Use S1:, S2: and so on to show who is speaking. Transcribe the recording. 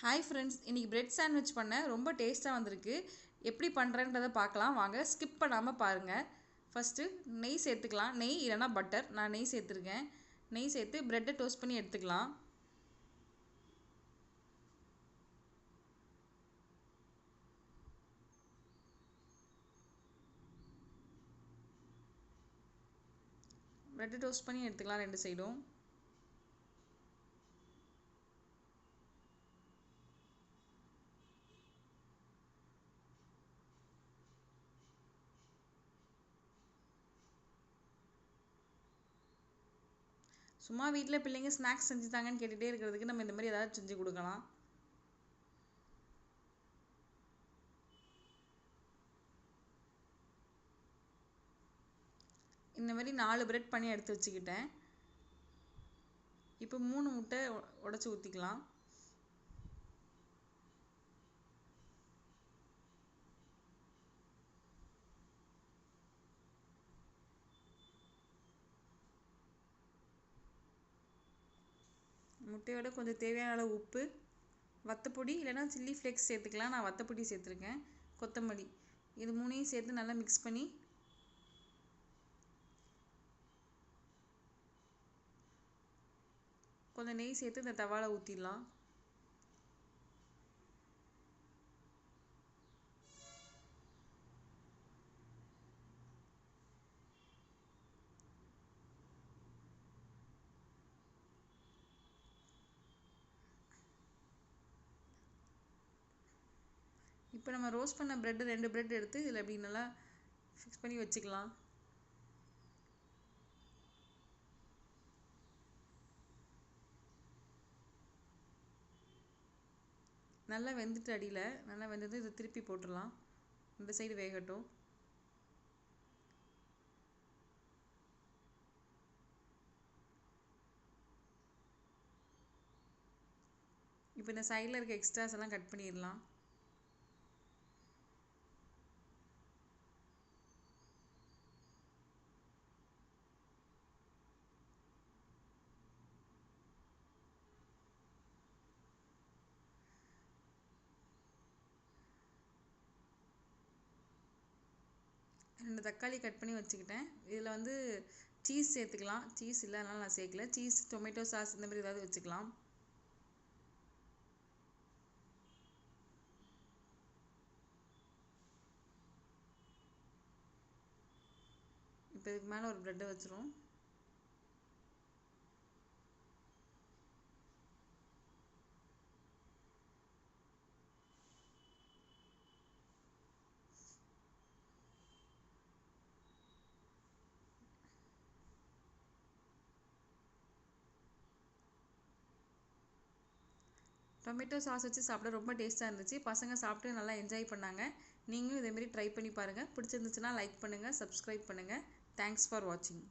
S1: Hi friends இன்றைக்கி bread sandwich பண்ணேன் ரொம்ப டேஸ்ட்டாக வந்திருக்கு. எப்படி பண்ணுறேன்றதை பார்க்கலாம். வாங்க ஸ்கிப் பண்ணாமல் பாருங்கள் ஃபஸ்ட்டு நெய் சேர்த்துக்கலாம். நெய் இல்லைனா பட்டர் நான் நெய் சேர்த்துருக்கேன். நெய் சேர்த்து ப்ரெட்டை டோஸ்ட் பண்ணி எடுத்துக்கலாம். ப்ரெட்டை டோஸ்ட் பண்ணி எடுத்துக்கலாம் ரெண்டு சைடும் சும்மா வீட்டில் பிள்ளைங்க ஸ்நாக்ஸ் செஞ்சு தாங்கன்னு கேட்டுகிட்டே இருக்கிறதுக்கு நம்ம இந்த மாதிரி ஏதாவது செஞ்சு கொடுக்கலாம். இந்த மாதிரி நாலு பிரெட் பண்ணி எடுத்து வச்சுக்கிட்டேன். இப்போ மூணு முட்டை உடச்சி ஊற்றிக்கலாம் முட்டையோட கொஞ்சம் தேவையான அளவு உப்பு வத்தப்பொடி இல்லைனா சில்லி ஃப்ளேக்ஸ் சேர்த்துக்கலாம். நான் வத்தப்பொடி சேர்த்துருக்கேன் கொத்தமல்லி. இது மூணையும் சேர்த்து நல்லா மிக்ஸ் பண்ணி கொஞ்சம் நெய் சேர்த்து இந்த தவாவில் ஊற்றிடலாம் இப்போ நம்ம ரோஸ்ட் பண்ண ப்ரெட்டு ரெண்டு ப்ரெட் எடுத்து இதில் இப்படி நல்லா ஃபிக்ஸ் பண்ணி வச்சுக்கலாம். நல்லா வெந்துட்டு அடியில் நல்லா வெந்தது இதை திருப்பி போட்டுடலாம். இந்த சைடு வேகட்டும். இப்போ இந்த சைடில் இருக்க எக்ஸ்ட்ராஸ் எல்லாம் கட் பண்ணிடலாம். ரெண்டு தக்காளி கட் பண்ணி வச்சுக்கிட்டேன். இதில் வந்து சீஸ் சேர்த்துக்கலாம். சீஸ் இல்லை அதனால் நான் சேர்க்கல. சீஸ் டொமேட்டோ சாஸ் இந்த மாதிரி ஏதாவது வச்சுக்கலாம். இப்போ இதுக்கு மேலே ஒரு ப்ரெட்டை வச்சுருவோம். டொமேட்டோ சாஸ் வச்சு சாப்பிட ரொம்ப டேஸ்ட்டாக இருந்துச்சு. பசங்க சாப்பிட்டு நல்லா என்ஜாய் பண்ணாங்க. நீங்களும் இதேமாரி ட்ரை பண்ணி பாருங்கள் பிடிச்சிருந்துச்சுன்னா லைக் பண்ணுங்கள் சப்ஸ்கிரைப் பண்ணுங்கள் தேங்க்ஸ் ஃபார் வாட்சிங்